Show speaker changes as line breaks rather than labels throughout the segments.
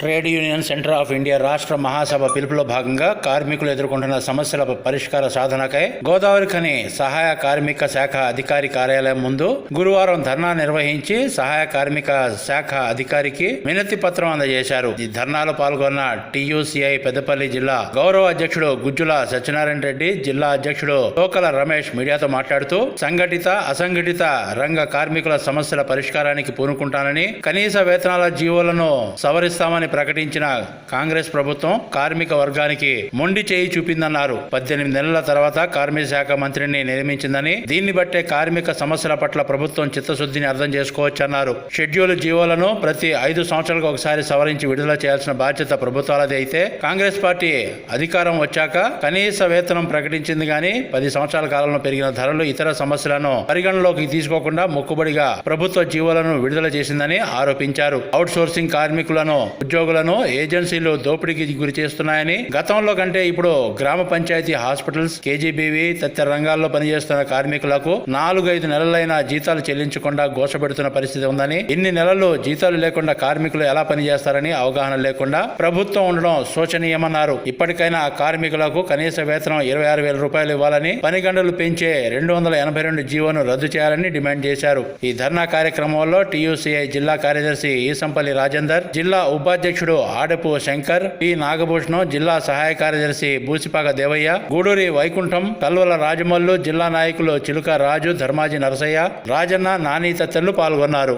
trade union centre of India రాష్ట్ర మహాసభ పిలుపులో భాగంగా కార్మికులు ఎదుర్కొంటున్న సమస్యల పరిష్కార సాధనకై గోదావరి ఖని సహాయ కార్మిక శాఖ అధికారి కార్యాలయం ముందు గురువారం ధర్నా నిర్వహించి సహాయ కార్మిక శాఖ అధికారికి వినతి పత్రం అందజేశారు. ఈ ధర్నాలో పాల్గొన్న టీయూసీఐ పెద్దపల్లి జిల్లా గౌరవ అధ్యక్షుడు గుజ్జుల సత్యనారాయణ రెడ్డి జిల్లా అధ్యక్షుడు లోకల రమేష్ మీడియాతో మాట్లాడుతూ సంఘటిత అసంఘటిత రంగ కార్మికుల సమస్యల పరిష్కారానికి పూనుకుంటానని కనీస వేతనాల జీవోలను సవరిస్తామని ప్రకటించిన కాంగ్రెస్ ప్రభుత్వం కార్మిక వర్గానికి మొండి చేయి చూపిందన్నారు. పద్దెనిమిది నెలల తర్వాత కార్మిక శాఖ మంత్రిని నియమించిందని దీన్ని బట్టే కార్మిక సమస్యల పట్ల ప్రభుత్వం చిత్తశుద్ధిని అర్థం చేసుకోవచ్చన్నారు. షెడ్యూల్ జీవోలను ప్రతి ఐదు సంవత్సరాలకు ఒకసారి సవరించి విడుదల చేయాల్సిన బాధ్యత ప్రభుత్వాలది అయితే కాంగ్రెస్ పార్టీ అధికారం వచ్చాక కనీస వేతనం ప్రకటించింది కానీ పది సంవత్సరాల కాలంలో పెరిగిన ధరలు ఇతర సమస్యలను పరిగణలోకి తీసుకోకుండా మొక్కుబడిగా ప్రభుత్వ జీవోలను విడుదల చేసిందని ఆరోపించారు. అవుట్ సోర్సింగ్ కార్మికులను ఉద్యోగులను ఏజెన్సీలు దోపిడీకి గురి చేస్తున్నాయని గతంలో కంటే ఇప్పుడు గ్రామ పంచాయతీ హాస్పిటల్స్ కేజీబీవి తదితర రంగాల్లో పనిచేస్తున్న కార్మికులకు నాలుగైదు నెలలైన జీతాలు చెల్లించకుండా గోసపెడుతున్న పరిస్థితి ఉందని ఇన్ని నెలలు జీతాలు లేకుండా కార్మికులు ఎలా పనిచేస్తారని అవగాహన లేకుండా ప్రభుత్వం ఉండడం శోచనీయమన్నారు. ఇప్పటికైనా కార్మికులకు కనీస వేతనం ఇరవై ఆరు వేల రూపాయలు ఇవ్వాలని పని గంటలు పెంచే రెండు వందల ఎనభై రెండు జీవోను రద్దు చేయాలని డిమాండ్ చేశారు. ఈ ధర్నా కార్యక్రమంలో టీయూసీఐ జిల్లా కార్యదర్శి ఈసంపల్లి రాజేందర్ జిల్లా ఉపాధ్యక్షుడు ఆడపు శంకర్ పి. నాగభూషణం జిల్లా సహాయ కార్యదర్శి బూసిపాక దేవయ్య గూడూరి వైకుంఠం కల్వల రాజమల్లు జిల్లా నాయకులు చిలుక రాజు ధర్మాజీ నరసయ్య రాజన్న నాని తదితరులు పాల్గొన్నారు.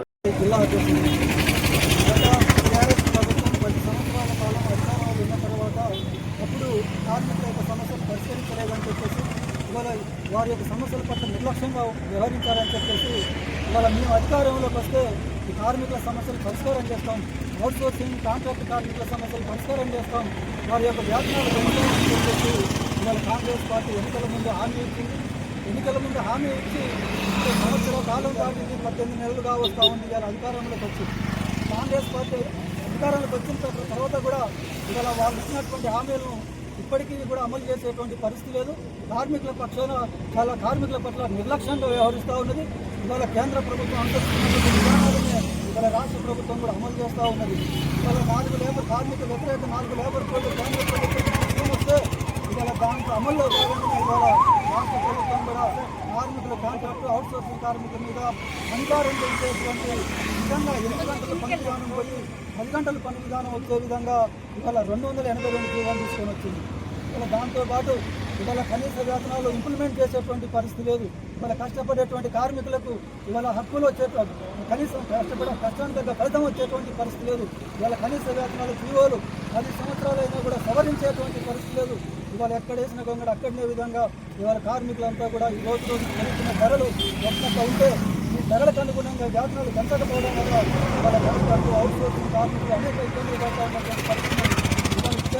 వారి యొక్క సమస్యల పట్ల నిర్లక్ష్యంగా వ్యవహరించారని చెప్పేసి ఇవాళ మేము అధికారంలోకి వస్తే కార్మికుల సమస్యలు పరిష్కారం చేస్తాం. అవుట్ సోర్సింగ్ కాంట్రాక్ట్ కార్మికుల సమస్యలు పరిష్కారం చేస్తాం. వారి యొక్క వేతనాలు పెంచాలని ఇవాళ కాంగ్రెస్ పార్టీ ఎన్నికల ముందు హామీ ఇచ్చింది. ఎన్నికల ముందు హామీ ఇచ్చి సంవత్సర కాలం కాబట్టి పద్దెనిమిది నెలలుగా వస్తూ ఉంది ఇవాళ అధికారంలోకి వచ్చింది కాంగ్రెస్ పార్టీ అధికారంలోకి వచ్చిన తర్వాత కూడా ఇవాళ వాళ్ళు ఇచ్చినటువంటి హామీలను ఇప్పటికీ కూడా అమలు చేసేటువంటి పరిస్థితి లేదు. కార్మికుల పక్షాన చాలా కార్మికుల పట్ల నిర్లక్ష్యంగా వ్యవహరిస్తూ ఉన్నది. ఇవాళ కేంద్ర ప్రభుత్వం అనుసరిస్తున్నటువంటి మన రాష్ట్ర ప్రభుత్వం కూడా అమలు చేస్తూ ఉన్నది. ఇవాళ నాలుగు లేబర్ కార్మిక వ్యతిరేక నాలుగు లేబర్ కోడ్లు కేంద్ర ప్రభుత్వం వస్తే ఇవాళ దాంట్లో అమల్లో భాగంగా ఇవాళ రాష్ట్ర ప్రభుత్వం కూడా కార్మికుల కాంట్రాక్టు అవుట్ సోర్సింగ్ కార్మికుల మీద అధికారం చేసేటువంటి విధంగా ఎనిమిది గంటల పని విధానం పోయి పది గంటల పని విధానం వచ్చే విధంగా ఇవాళ రెండు వందల ఎనభై రెండు జీవాలు తీసుకొని వచ్చింది. ఇవాళ దాంతోపాటు ఇవాళ కనీస వేతనాలు ఇంప్లిమెంట్ చేసేటువంటి పరిస్థితి లేదు. ఇవాళ కష్టపడేటువంటి కార్మికులకు ఇవాళ హక్కులు వచ్చేటువంటి కనీసం కష్టపడే కష్టానికి తగ్గ ఫలితం వచ్చేటువంటి పరిస్థితి లేదు. ఇవాళ కనీస వేతనాలు జీవోలు పది సంవత్సరాలైనా కూడా సవరించేటువంటి పరిస్థితి లేదు. ఇవాళ ఎక్కడ వేసిన అక్కడనే విధంగా ఇవాళ కార్మికులంతా కూడా ఈ రోజు రోజు పెరుగుతున్న ధరలు ఎక్కడ ఉంటే ఈ ధరలకు అనుగుణంగా వేతనాలు పెంచకపోవడం వల్ల ఇవాళ కార్మికులు అవుట్ సోర్సింగ్ కార్మికులు అనేక ఇబ్బందులు పడుతూ ఉన్నటువంటి పరిస్థితి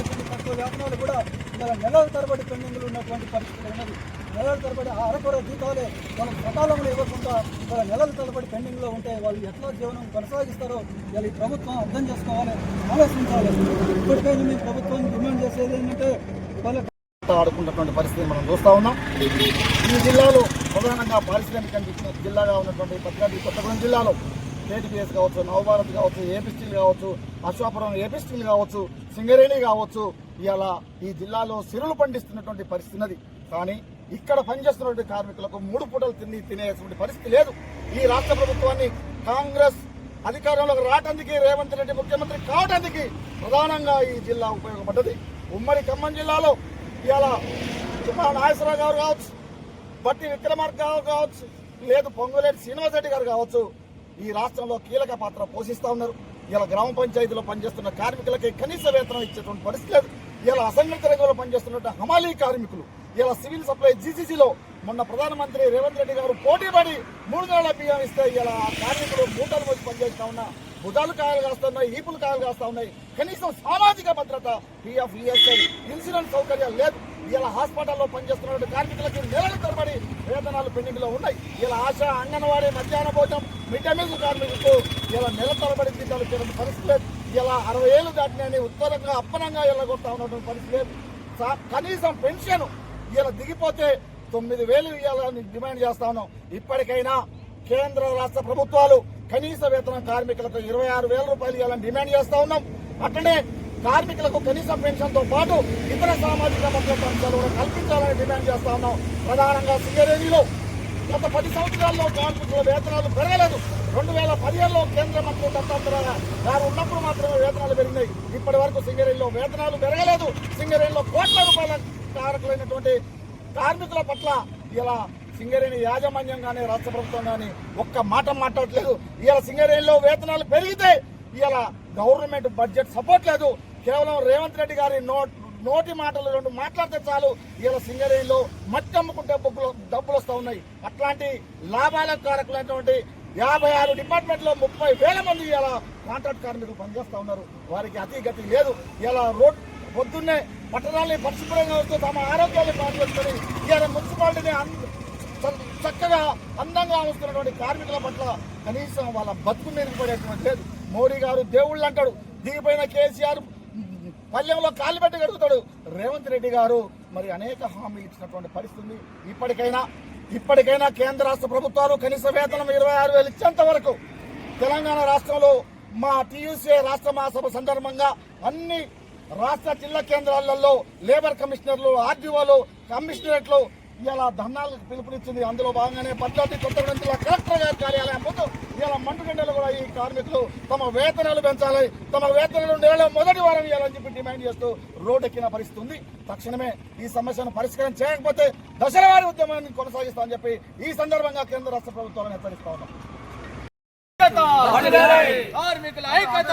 ఉంది. తక్కువ వేతనాలు కూడా ఇలా నెలల తరబడి పెండింగ్లు ఉన్నటువంటి పరిస్థితి ఉన్నది నెలల తరబడి ఆ అరకొర జీతాలే వాళ్ళకి సకాలంలో ఇవ్వకుండా ఇవాళ నెలల తరబడి పెండింగ్లో ఉంటే వాళ్ళు ఎట్లా జీవనం కొనసాగిస్తారో ఇలా ఈ ప్రభుత్వం అర్థం చేసుకోవాలి ఆలోచించాలి ఇప్పటికైనా మేము ప్రభుత్వం డిమాండ్ చేసేది ఏంటంటే ఆడుకున్నటువంటి ఆడుకుంటున్నటువంటి పరిస్థితి మనం చూస్తూ ఉన్నాం ఈ జిల్లాలో ప్రధానంగా పారిశ్రామిక జిల్లాగా ఉన్నటువంటి పత్రికా కొత్తగూడెం జిల్లాలో కేటీపీఎస్ కావచ్చు నవభారత్ కావచ్చు ఏపీ స్టీల్ కావచ్చు అశ్వాపురం ఏపీ స్టీల్ కావచ్చు సింగరేణి కావచ్చు ఇలా ఈ జిల్లాలో సిరులు పండిస్తున్నటువంటి పరిస్థితి ఉన్నది. కానీ ఇక్కడ పనిచేస్తున్నటువంటి కార్మికులకు మూడు పూటలు తిని తినేటువంటి పరిస్థితి లేదు. ఈ రాష్ట్ర ప్రభుత్వాన్ని కాంగ్రెస్ అధికారంలోకి రావటానికి రేవంత్ రెడ్డి ముఖ్యమంత్రి కావడానికి ప్రధానంగా ఈ జిల్లా ఉపయోగపడ్డది. ఉమ్మడి ఖమ్మం జిల్లాలో ఇవాళ తుమ్మా నాగేశ్వరరావు గారు కావచ్చు బట్టి విక్రమార్క గారు కావచ్చు లేదు పొంగులేటి శ్రీనివాసరెడ్డి గారు కావచ్చు ఈ రాష్ట్రంలో కీలక పాత్ర పోషిస్తూ ఉన్నారు. ఇలా గ్రామ పంచాయతీలో పనిచేస్తున్న కార్మికులకి కనీస వేతనం ఇచ్చేటువంటి పరిస్థితి లేదు. ఇలా అసంఘటిత రంగంలో పనిచేస్తున్న హమాలీ కార్మికులు ఇలా సివిల్ సప్లై జీసీసీలో మొన్న ప్రధానమంత్రి రేవంత్ రెడ్డి గారు పోటీ పడి మూడు నెలల బియ్యం ఇస్తే ఇలా కార్మికులు మూటలు వచ్చి పనిచేస్తా ఉన్న
బుధాలు కాయలు కాస్తున్నాయి ఈపులు కాయలు కాస్తా ఉన్నాయి. కనీసం సామాజిక భద్రత పిఎఫ్ ఈఎస్ఐ ఇన్సూరెన్స్ సౌకర్యాలు లేదు. ఇలా హాస్పిటల్లో పనిచేస్తున్న కార్మికులకు నెలల తరబడి వేతనాలు పెండింగ్లో ఉన్నాయి. ఇలా ఆశ అంగన్వాడీ మధ్యాహ్న భోజనం మిడ్ డే మీల్ కార్మికులకు ఇలా నెల తరబడి జీతాలు చేయడం పరిస్థితి లేదు. ఇలా అరవై ఏళ్ళు దాటినని ఉత్తరంగా అప్పనంగా వెళ్ళగొడతా ఉన్నటువంటి పరిస్థితి లేదు. కనీసం పెన్షన్ ఇలా దిగిపోతే తొమ్మిది వేలు ఇవ్వాలని డిమాండ్ చేస్తా ఉన్నాం. ఇప్పటికైనా కేంద్ర రాష్ట్ర ప్రభుత్వాలు కనీస వేతనం కార్మికులకు ఇరవై ఆరు వేల రూపాయలు ఇవ్వాలని డిమాండ్ చేస్తా ఉన్నాం. అట్లనే కార్మికులకు కనీస పెన్షన్తో పాటు ఇతర సామాజిక భద్రత అంశాలు కూడా కల్పించాలని డిమాండ్ చేస్తా ఉన్నాం. ప్రధానంగా సింగరేణిలో గత పది సంవత్సరాల్లో కార్మికుల వేతనాలు పెరగలేదు. రెండు వేల పదిహేనులో కేంద్ర మంత్రి దత్తాత్రేయ గారు ఉన్నప్పుడు మాత్రమే వేతనాలు పెరిగినాయి. ఇప్పటి వరకు సింగరేణిలో వేతనాలు పెరగలేదు. సింగరేణిలో కోట్ల రూపాయల కారకులైనటువంటి కార్మికుల పట్ల ఇలా సింగరేణి యాజమాన్యం కానీ రాష్ట్ర ప్రభుత్వం కానీ ఒక్క మాట మాట్లాడట్లేదు. ఇలా సింగరేణిలో వేతనాలు పెరిగితే ఇలా గవర్నమెంట్ బడ్జెట్ సపోర్ట్ లేదు. కేవలం రేవంత్ రెడ్డి గారి నోట్ నోటి మాటలు రెండు మాట్లాడితే చాలు. ఇలా సింగరేణిలో మట్టి అమ్ముకుంటే బొగ్గులు డబ్బులు వస్తూ ఉన్నాయి. అట్లాంటి లాభాల కారకులైనటువంటి యాభై ఆరు డిపార్ట్మెంట్లో ముప్పై వేల మంది ఇలా కాంట్రాక్ట్ కార్మికులు పనిచేస్తూ ఉన్నారు. వారికి అతి గతి లేదు. ఇలా రోడ్ పొద్దున్నే పట్టణాన్ని పరిశుభ్రంగా వస్తూ తమ ఆరోగ్యాన్ని పాల్గొంటుని ఇలా మున్సిపాలిటీని చ- చక్కగా అందంగా వస్తున్నటువంటి కార్మికుల పట్ల కనీసం వాళ్ళ బతుకు మెరుగుపడేటువంటి లేదు. మోడీ గారు దేవుళ్ళు అంటాడు. దీనిపైన కేసీఆర్ పల్లెంలో కాళ్ళు పెట్టి గడుగుతాడు రేవంత్ రెడ్డి గారు మరి అనేక హామీలు ఇచ్చినటువంటి పరిస్థితి ఉంది. ఇప్పటికైనా ఇప్పటికైనా కేంద్ర రాష్ట్ర ప్రభుత్వాలు కనీస వేతనం ఇరవై ఆరు వేలు ఇచ్చేంత వరకు తెలంగాణ రాష్ట్రంలో మా టీయూసీ రాష్ట్ర మహాసభ సందర్భంగా అన్ని రాష్ట్ర జిల్లా కేంద్రాలలో లేబర్ కమిషనర్లు ఆర్డీఓలు కమిషనరేట్లు ఇలా ధర్నాలకు పిలుపునిచ్చింది. అందులో భాగంగానే పద్మావతి కొత్తగూడెం జిల్లా కలెక్టర్ గారి కార్యాలయం ముందు ఇలా మండుగండలు కూడా ఈ కార్మికులు తమ వేతనాలు పెంచాలి తమ వేతనాలు నెలలో మొదటి వారం ఇవ్వాలని చెప్పి డిమాండ్ చేస్తూ రోడ్డెక్కిన పరిస్థితి ఉంది. తక్షణమే ఈ సమస్యను పరిష్కారం చేయకపోతే దశలవారి ఉద్యమాన్ని కొనసాగిస్తామని చెప్పి ఈ సందర్భంగా కేంద్ర రాష్ట్ర ప్రభుత్వాలను హెచ్చరిస్తా ఉన్నాం.
కార్మికుల ఐక్యత!